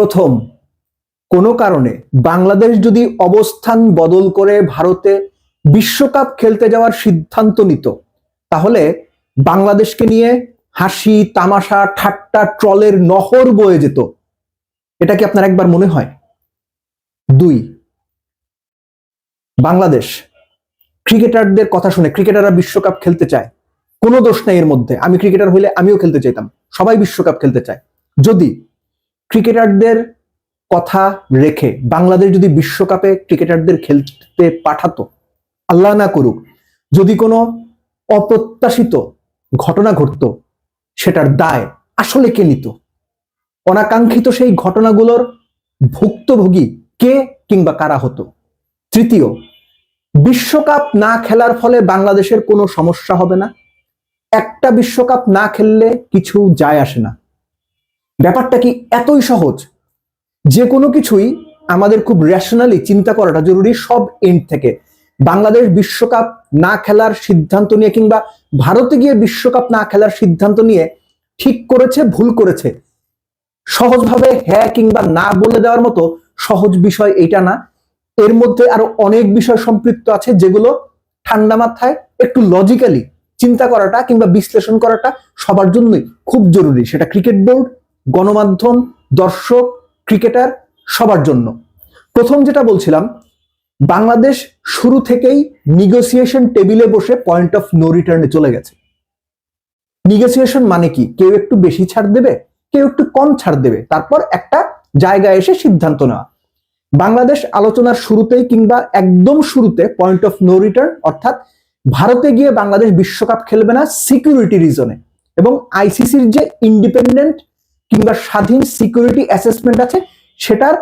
প্রথম। কোনো কারণে বাংলাদেশ যদি অবস্থান বদল করে ভারতে বিশ্বকাপ খেলতে যাওয়ার সিদ্ধান্ত নিত, তাহলে বাংলাদেশকে নিয়ে হাসি, তামাশা, ঠাট্টা, ট্রলের নহর বয়ে যেত। এটা কি আপনার একবার মনে হয়? দুই, বাংলাদেশ ক্রিকেটারদের কথা শুনে, ক্রিকেটাররা বিশ্বকাপ খেলতে চায়, কোনো দোষ নেই এর মধ্যে। আমি ক্রিকেটার হইলে আমিও খেলতে চাইতাম, সবাই বিশ্বকাপ খেলতে চায়। যদি ক্রিকেটারদের কথা রেখে বাংলাদেশ যদি বিশ্বকাপে ক্রিকেটারদের খেলতে পাঠাতো, আল্লাহ না করুক, যদি কোনো অপ্রত্যাশিত ঘটনা ঘটতো, সেটার দায় আসলে কে নিত? অনাকাঙ্ক্ষিত সেই ঘটনাগুলোর ভুক্তভোগী কে কিংবা কারা হতো? তৃতীয়, বিশ্বকাপ না খেলার ফলে বাংলাদেশের কোনো সমস্যা হবে না? একটা বিশ্বকাপ না খেললে কিছু যায় আসে না। ব্যাপারটা কি এতই সহজ? যে কোনো কিছুই আমাদের খুব রেশনালি চিন্তা করাটা জরুরি সব এন্ড থেকে। বাংলাদেশ বিশ্বকাপ না খেলার সিদ্ধান্ত নিয়ে কিংবা ভারতে গিয়ে বিশ্বকাপ না খেলার সিদ্ধান্ত নিয়ে ঠিক করেছে, ভুল করেছে, সহজভাবে হ্যাঁ কিংবা না বলে দেওয়ার মতো সহজ বিষয় এটা না। এর মধ্যে আরও অনেক বিষয় সম্পৃক্ত আছে যেগুলো ঠান্ডা মাথায় একটু লজিক্যালি চিন্তা করাটা কিংবা বিশ্লেষণ করাটা সবার জন্যই খুব জরুরি। সেটা ক্রিকেট বোর্ড গণমাধ্যম, দর্শক, ক্রিকেটার সবার জন্য। প্রথম যেটা বলছিলাম, বাংলাদেশ শুরু থেকেই নিগোসিয়েশন টেবিলে বসে পয়েন্ট অফ নো রিটার্নে চলে গেছে। নিগোসিয়েশন মানে কি? কেউ একটু বেশি ছাড় দেবে, কেউ একটু কম ছাড় দেবে। তারপর একটা জায়গায় এসে সিদ্ধান্ত নেওয়া। বাংলাদেশ আলোচনার শুরুতেই কিংবা একদম শুরুতে পয়েন্ট অফ নো রিটার্ন অর্থাৎ ভারতে গিয়ে বাংলাদেশ বিশ্বকাপ খেলবে না সিকিউরিটি রিজনে এবং আইসিসির যে ইন্ডিপেন্ডেন্ট কিংবা স্বাধীন সিকিউরিটি অ্যাসেসমেন্ট আছে, সেটার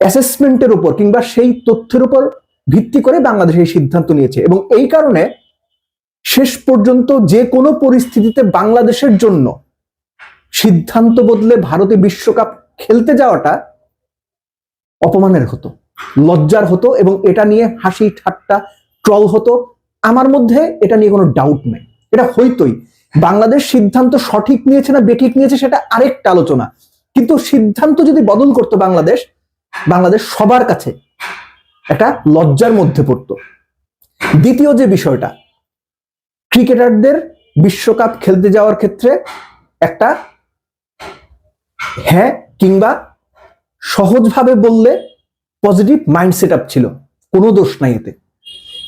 অ্যাসেসমেন্টের উপর কিংবা সেই তথ্যের উপর ভিত্তি করে বাংলাদেশ এই সিদ্ধান্ত নিয়েছে। এবং এই কারণে শেষ পর্যন্ত যে কোনো পরিস্থিতিতে বাংলাদেশের জন্য সিদ্ধান্ত বদলে ভারতে বিশ্বকাপ খেলতে যাওয়াটা অপমানের হতো, লজ্জার হতো এবং এটা নিয়ে হাসি ঠাট্টা, ট্রল হতো। আমার মধ্যে এটা নিয়ে কোনো ডাউট নেই। এটা হইতোই। বাংলাদেশ সিদ্ধান্ত সঠিক নিয়েছে না বেঠিক নিয়েছে সেটা আরেকটা আলোচনা। কিন্তু সিদ্ধান্ত যদি বদল করতো বাংলাদেশ বাংলাদেশ সবার কাছে একটা লজ্জার মধ্যে পড়তো। দ্বিতীয় যে বিষয়টা, ক্রিকেটারদের বিশ্বকাপ খেলতে যাওয়ার ক্ষেত্রে একটা হ্যাঁ কিংবা সহজভাবে বললে পজিটিভ মাইন্ডসেট আপ ছিল। কোনো দোষ নাই এতে।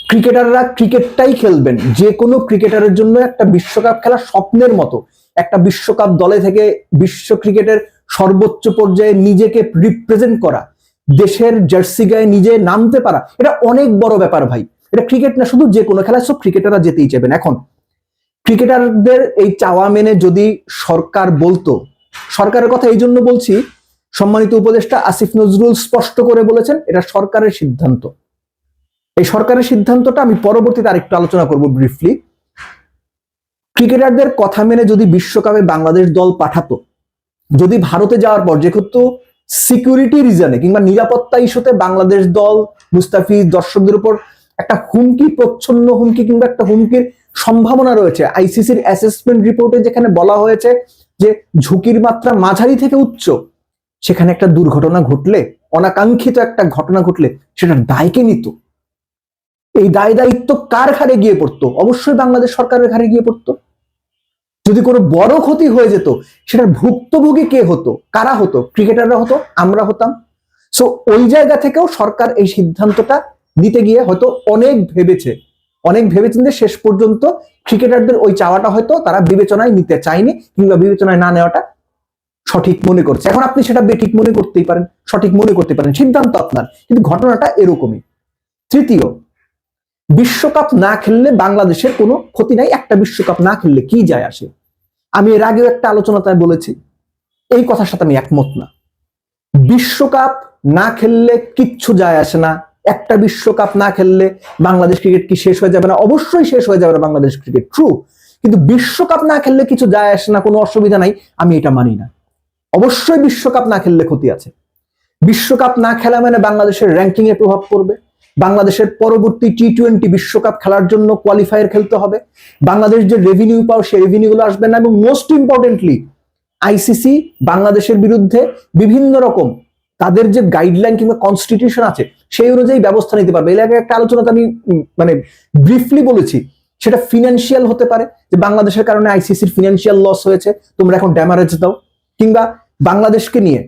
ক্রিকেটাররা ক্রিকেটটাই খেলবেন। যে কোনো ক্রিকেটারের জন্য একটা বিশ্বকাপ খেলা স্বপ্নের মতো। একটা বিশ্বকাপ দলে থেকে বিশ্ব ক্রিকেটের সর্বোচ্চ পর্যায়ে নিজেকে রিপ্রেজেন্ট করা। দেশের জার্সি গায়ে নিজে নামতে পারা। এটা অনেক বড় ব্যাপার ভাই। এটা ক্রিকেট না, শুধু যে কোনো খেলায় সব ক্রিকেটাররা যেতেই চাইবেন। এখন ক্রিকেটারদের এই চাওয়া মেনে যদি সরকার বলতো, সরকারের কথা এই জন্য বলছি, সম্মানিত উপদেষ্টা আসিফ নজরুল স্পষ্ট করে বলেছেন, এটা সরকারের সিদ্ধান্ত। এই সরকারের সিদ্ধান্তটা আমি পরবর্তীতে আরেকটু আলোচনা করব ব্রিফলি ক্রিকেটারদের কথা মেনে যদি বিশ্বকাপে বাংলাদেশ দল পাঠাতো, যদি ভারতে যাওয়ার পর যেহেতু সিকিউরিটি রিজনে কিংবা নিরাপত্তা ইস্যুতে বাংলাদেশ দল, মুস্তাফিজ, দর্শকদের উপর একটা হুমকি, প্রচ্ছন্ন হুমকি কিংবা একটা হুমকির সম্ভাবনা রয়েছে। আইসিসির অ্যাসেসমেন্ট রিপোর্টে যেখানে বলা হয়েছে যে ঝুঁকির মাত্রা মাঝারি থেকে উচ্চ, সেখানে একটা দুর্ঘটনা ঘটলে, অনাকাঙ্ক্ষিত একটা ঘটনা ঘটলে সেটার দায়কে নিত। এই দায় দায়িত্ব কার ঘাড়ে গিয়ে পড়তো? অবশ্যই বাংলাদেশ সরকারের ঘাড়ে গিয়ে পড়তো। যদি কোনো বড় ক্ষতি হয়ে যেত, সেটার ভুক্তভোগী কে হতো? কারা হতো? ক্রিকেটাররা হতো? আমরা হতাম। সো ওই জায়গা থেকেও সরকার এই সিদ্ধান্তটা নিতে গিয়ে হয়তো অনেক ভেবেছে। অনেক ভেবেচিন্তে শেষ পর্যন্ত ক্রিকেটারদের ওই চাওয়াটা হয়তো তারা বিবেচনায় নিতে চায়নি কিংবা বিবেচনায় না নেওয়াটা সঠিক মনে করছে। এখন আপনি সেটা বেঠিক মনে করতেই পারেন, সঠিক মনে করতে পারেন। সিদ্ধান্ত আপনার, কিন্তু ঘটনাটা এরকমই। তৃতীয় বিশ্বকাপ না খেললে বাংলাদেশের কোনো ক্ষতি নাই, একটা বিশ্বকাপ না খেললে কি যায় আসে? আমি এর আগেও একটা আলোচনাতে বলেছি, এই কথার সাথে আমি একমত না। বিশ্বকাপ না খেললে কিচ্ছু যায় আসে না, একটা বিশ্বকাপ না খেললে বাংলাদেশ ক্রিকেট কি শেষ হয়ে যাবে না? অবশ্যই শেষ হয়ে যাবে না বাংলাদেশ ক্রিকেট ট্রু কিন্তু বিশ্বকাপ না খেললে কিছু যায় আসে না, কোনো অসুবিধা নাই, আমি এটা মানি না। অবশ্যই বিশ্বকাপ না খেললে ক্ষতি আছে। বিশ্বকাপ না খেলা মানে বাংলাদেশের র্যাঙ্কিং এ প্রভাব পড়বে। বাংলাদেশের পরবর্তী টি টোয়েন্টি বিশ্বকাপ খেলার জন্য কোয়ালিফায়ার খেলতে হবে। বাংলাদেশ যে রেভিনিউ পাও, সেই রেভিনিউ গুলো আসবে না এবং মোস্ট ইম্পর্টেন্টলি আইসিসি বাংলাদেশের বিরুদ্ধে বিভিন্ন রকম তাদের যে গাইডলাইন কিংবা কনস্টিটিউশন আছে, সেই অনুযায়ী ব্যবস্থা নিতে পারবে। আগে একটা আলোচনাতে আমি মানে ব্রিফলি বলেছি, সেটা ফিনান্সিয়াল হতে পারে, যে বাংলাদেশের কারণে আইসিসির ফিনান্সিয়াল লস হয়েছে, তোমরা এখন ড্যামারেজ দাও। কিংবা বাংলাদেশকে নিয়ে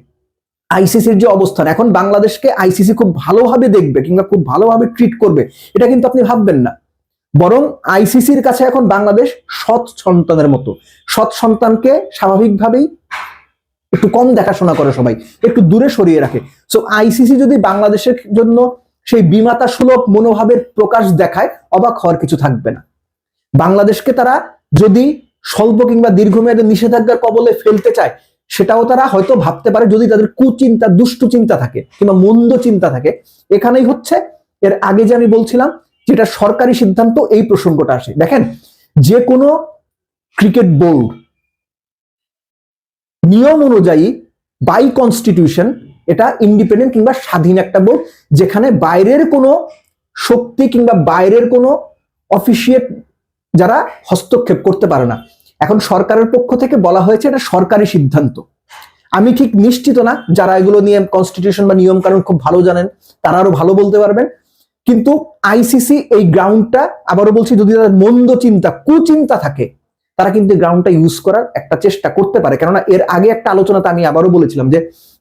আইসিসির যে অবস্থান, এখন বাংলাদেশকে আইসিসি খুব ভালোভাবে দেখবে কিংবা খুব ভালোভাবে ট্রিট করবে, এটা কিন্তু আপনি ভাববেন না। বরং আইসিসির কাছে এখন বাংলাদেশ সৎ সন্তানের মতো। সৎ সন্তানকে স্বাভাবিকভাবেই একটু কম দেখাশোনা করে সবাই, একটু দূরে সরিয়ে রাখে। সো আইসিসি যদি বাংলাদেশের জন্য সেই বিমাতা সুলভ মনোভাবের প্রকাশ দেখায়, অবাক হওয়ার কিছু থাকবে না। বাংলাদেশকে তারা যদি স্বল্প কিংবা দীর্ঘমেয়াদী নিষেধাজ্ঞার কবলে ফেলতে চায় সেটাও তারা হয়তো ভাবতে পারে যদি তাদের কুচিন্তা, দুষ্টু চিন্তা থাকে কিংবা মন্দ চিন্তা থাকে। এখানেই হচ্ছে, এর আগে যে আমি বলছিলাম, যেটা সরকারি সিদ্ধান্ত, এই প্রসঙ্গটা আসে। দেখেন, যে কোনো ক্রিকেট বোর্ড নিয়ম অনুযায়ী বাই কনস্টিটিউশন এটা ইন্ডিপেন্ডেন্ট কিংবা স্বাধীন একটা বোর্ড, যেখানে বাইরের কোনো শক্তি কিংবা বাইরের কোনো অফিসিয়েট যারা হস্তক্ষেপ করতে পারে না। এখন সরকারের পক্ষ থেকে বলা হয়েছে এটা সরকারি সিদ্ধান্ত। আমি ঠিক নিশ্চিত না যারা এগুলো নিয়ে কনস্টিটিউশন বা নিয়ম কানুন খুব ভালো জানেন তারা আরও ভালো বলতে পারবেন। কিন্তু আইসিসি এই গ্রাউন্ডটা আবারও বলছি, যদি তাদের মন্দ চিন্তা, কুচিন্তা থাকে, তারা কিন্তু গ্রাউন্ডটা ইউজ করার একটা চেষ্টা করতে পারে। কেননা এর আগে একটা আলোচনাতে আমি আবারও বলেছিলাম যে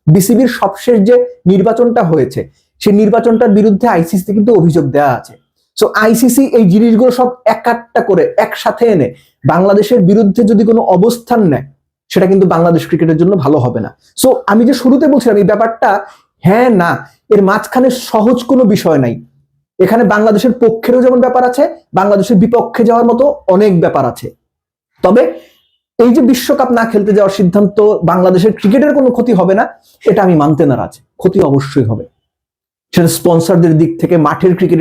বিসিবির সবশেষ যে নির্বাচনটা হয়েছে, সেই নির্বাচনটার বিরুদ্ধে আইসিসি কিন্তু অভিযোগ দেওয়া আছে। সো আইসিসি এই জিনিসগুলো সব একাট্টা করে একসাথে এনে বাংলাদেশের বিরুদ্ধে যদি কোনো অবস্থান নেয়, সেটা কিন্তু বাংলাদেশ ক্রিকেটের জন্য ভালো হবে না। সো আমি যে শুরুতে বলছিলাম, এই ব্যাপারটা হ্যাঁ না, এর মাঝখানে সহজ কোনো বিষয় নাই। এখানে বাংলাদেশের পক্ষেরও যেমন ব্যাপার আছে, বাংলাদেশের বিপক্ষে যাওয়ার মতো অনেক ব্যাপার আছে। তবে এই যে বিশ্বকাপ না খেলতে যাওয়ার সিদ্ধান্ত বাংলাদেশের ক্রিকেটের কোনো ক্ষতি হবে না, এটা আমি মানতে নারাজ। ক্ষতি অবশ্যই হবে। সেটা স্পন্সরদের দিক থেকে, মাঠের ক্রিকেটের